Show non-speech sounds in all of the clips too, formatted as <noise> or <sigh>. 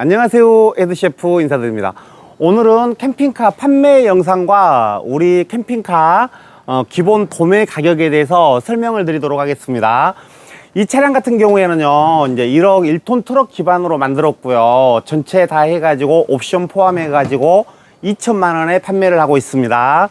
안녕하세요 에드셰프 인사드립니다 오늘은 캠핑카 판매 영상과 우리 캠핑카 어, 기본 도매 가격에 대해서 설명을 드리도록 하겠습니다 이 차량 같은 경우에는요 이제 1억 1톤 트럭 기반으로 만들었고요 전체 다 해가지고 옵션 포함해 가지고 2천만 원에 판매를 하고 있습니다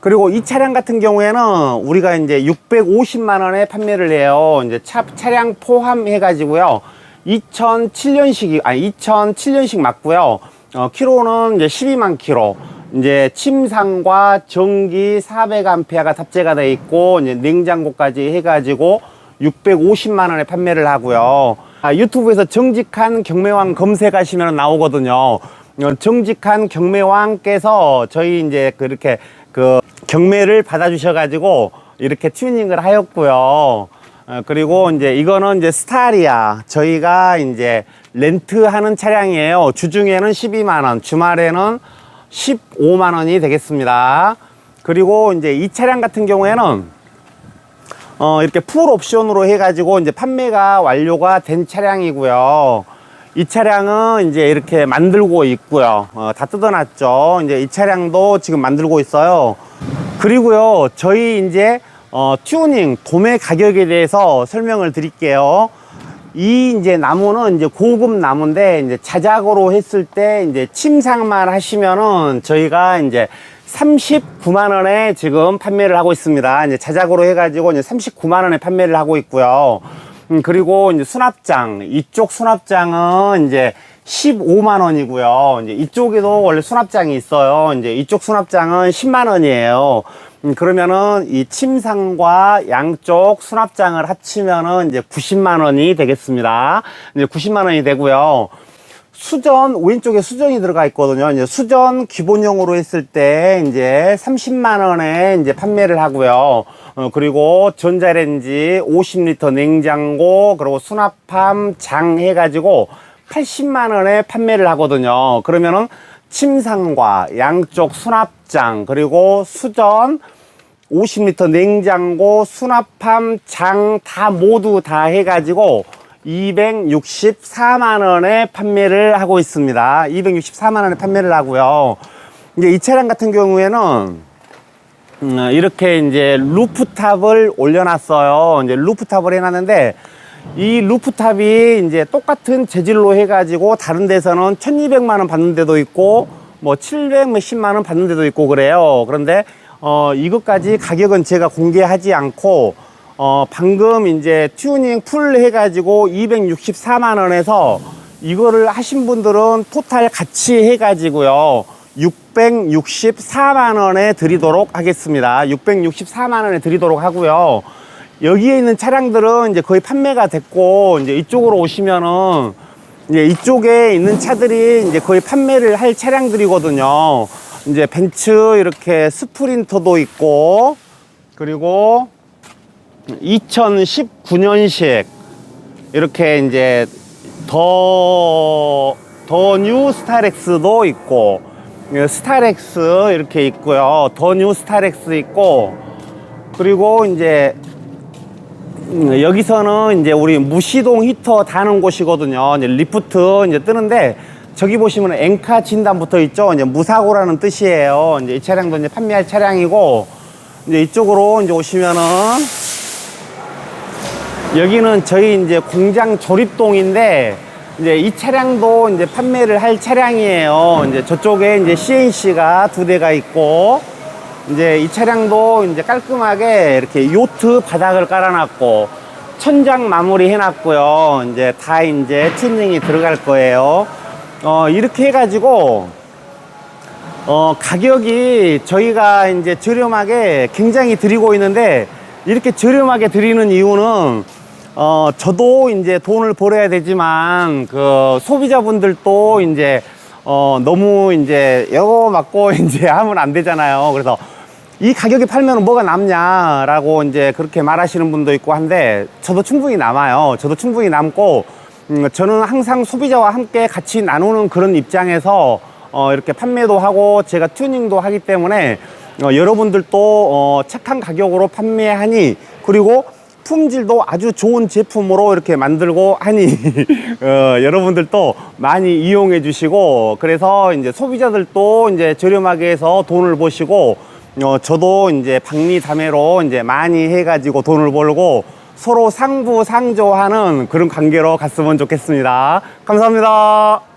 그리고 이 차량 같은 경우에는 우리가 이제 650만 원에 판매를 해요. 이제 차, 차량 포함해 가지고요. 2007년식이 아니 2007년식 맞고요. 어, 키로는 이제 12만 키로. 이제 침상과 전기 400A가 탑재가 돼 있고 이제 냉장고까지 해 가지고 650만 원에 판매를 하고요. 아, 유튜브에서 정직한 경매왕 검색하시면 나오거든요. 어, 정직한 경매왕께서 저희 이제 그렇게 그 경매를 받아주셔가지고 이렇게 튜닝을 하였고요. 어, 그리고 이제 이거는 이제 스타리아 저희가 이제 렌트하는 차량이에요. 주중에는 12만 원, 주말에는 15만 원이 되겠습니다. 그리고 이제 이 차량 같은 경우에는 어, 이렇게 풀 옵션으로 해가지고 이제 판매가 완료가 된 차량이고요. 이 차량은 이제 이렇게 만들고 있고요. 어, 다 뜯어놨죠. 이제 이 차량도 지금 만들고 있어요. 그리고요, 저희 이제 어, 튜닝 도매 가격에 대해서 설명을 드릴게요. 이 이제 나무는 이제 고급 나무인데 이제 자작으로 했을 때 이제 침상만 하시면은 저희가 이제 39만 원에 지금 판매를 하고 있습니다. 이제 자작으로 해가지고 이제 39만 원에 판매를 하고 있고요. 음, 그리고 이제 수납장 이쪽 수납장은 이제 15만 원이고요. 이제 이쪽에도 원래 수납장이 있어요. 이제 이쪽 수납장은 10만 원이에요. 음, 그러면은 이 침상과 양쪽 수납장을 합치면은 이제 90만 원이 되겠습니다. 이제 90만 원이 되고요. 수전 왼쪽에 수전이 들어가 있거든요. 이제 수전 기본형으로 했을 때 이제 30만 원에 이제 판매를 하고요. 어, 그리고 전자레인지 50리터 냉장고 그리고 수납함 장 해가지고 80만 원에 판매를 하거든요. 그러면은 침상과 양쪽 수납장 그리고 수전 50리터 냉장고 수납함 장 다 모두 다 해가지고 264만 원에 판매를 하고 있습니다. 264만 원에 판매를 하고요. 이제 이 차량 같은 경우에는 음, 이렇게 이제 루프탑을 올려놨어요. 이제 루프탑을 해놨는데 이 루프탑이 이제 똑같은 재질로 해가지고 다른 데서는 1200만 원 받는 데도 있고 뭐700 몇십만 원 받는 데도 있고 그래요. 그런데 어 이것까지 가격은 제가 공개하지 않고 어 방금 이제 튜닝 풀 해가지고 264만 원에서 이거를 하신 분들은 토탈 같이 해가지고요. 664만 원에 드리도록 하겠습니다. 664만 원에 드리도록 하고요. 여기에 있는 차량들은 이제 거의 판매가 됐고 이제 이쪽으로 오시면은 이제 이쪽에 있는 차들이 이제 거의 판매를 할 차량들이거든요. 이제 벤츠 이렇게 스프린터도 있고 그리고 2019년식 이렇게 이제 더, 더 뉴 스타렉스도 있고, 예, 스타렉스 이렇게 있고요. 더 뉴 스타렉스 있고, 그리고 이제, 음, 여기서는 이제 우리 무시동 히터 다는 곳이거든요. 이제 리프트 이제 뜨는데, 저기 보시면 엔카 진단 붙어 있죠. 이제 무사고라는 뜻이에요. 이제 이 차량도 이제 판매할 차량이고, 이제 이쪽으로 이제 오시면은, 여기는 저희 이제 공장 조립동인데 이제 이 차량도 이제 판매를 할 차량이에요. 이제 저쪽에 이제 CNC가 두 대가 있고 이제 이 차량도 이제 깔끔하게 이렇게 요트 바닥을 깔아놨고 천장 마무리 해놨고요. 이제 다 이제 튜닝이 들어갈 거예요. 어, 이렇게 해가지고 어, 가격이 저희가 이제 저렴하게 굉장히 드리고 있는데 이렇게 저렴하게 드리는 이유는 어, 저도 이제 돈을 벌어야 되지만, 그, 소비자분들도 이제, 어, 너무 이제, 여거 맞고 <laughs> 이제 하면 안 되잖아요. 그래서 이 가격에 팔면 뭐가 남냐라고 이제 그렇게 말하시는 분도 있고 한데, 저도 충분히 남아요. 저도 충분히 남고, 음, 저는 항상 소비자와 함께 같이 나누는 그런 입장에서, 어, 이렇게 판매도 하고, 제가 튜닝도 하기 때문에, 어, 여러분들도, 어, 착한 가격으로 판매하니, 그리고 품질도 아주 좋은 제품으로 이렇게 만들고 하니 <laughs> 어, 여러분들도 많이 이용해 주시고 그래서 이제 소비자들도 이제 저렴하게 해서 돈을 버시고 어, 저도 이제 박리담회로 이제 많이 해가지고 돈을 벌고 서로 상부 상조하는 그런 관계로 갔으면 좋겠습니다. 감사합니다.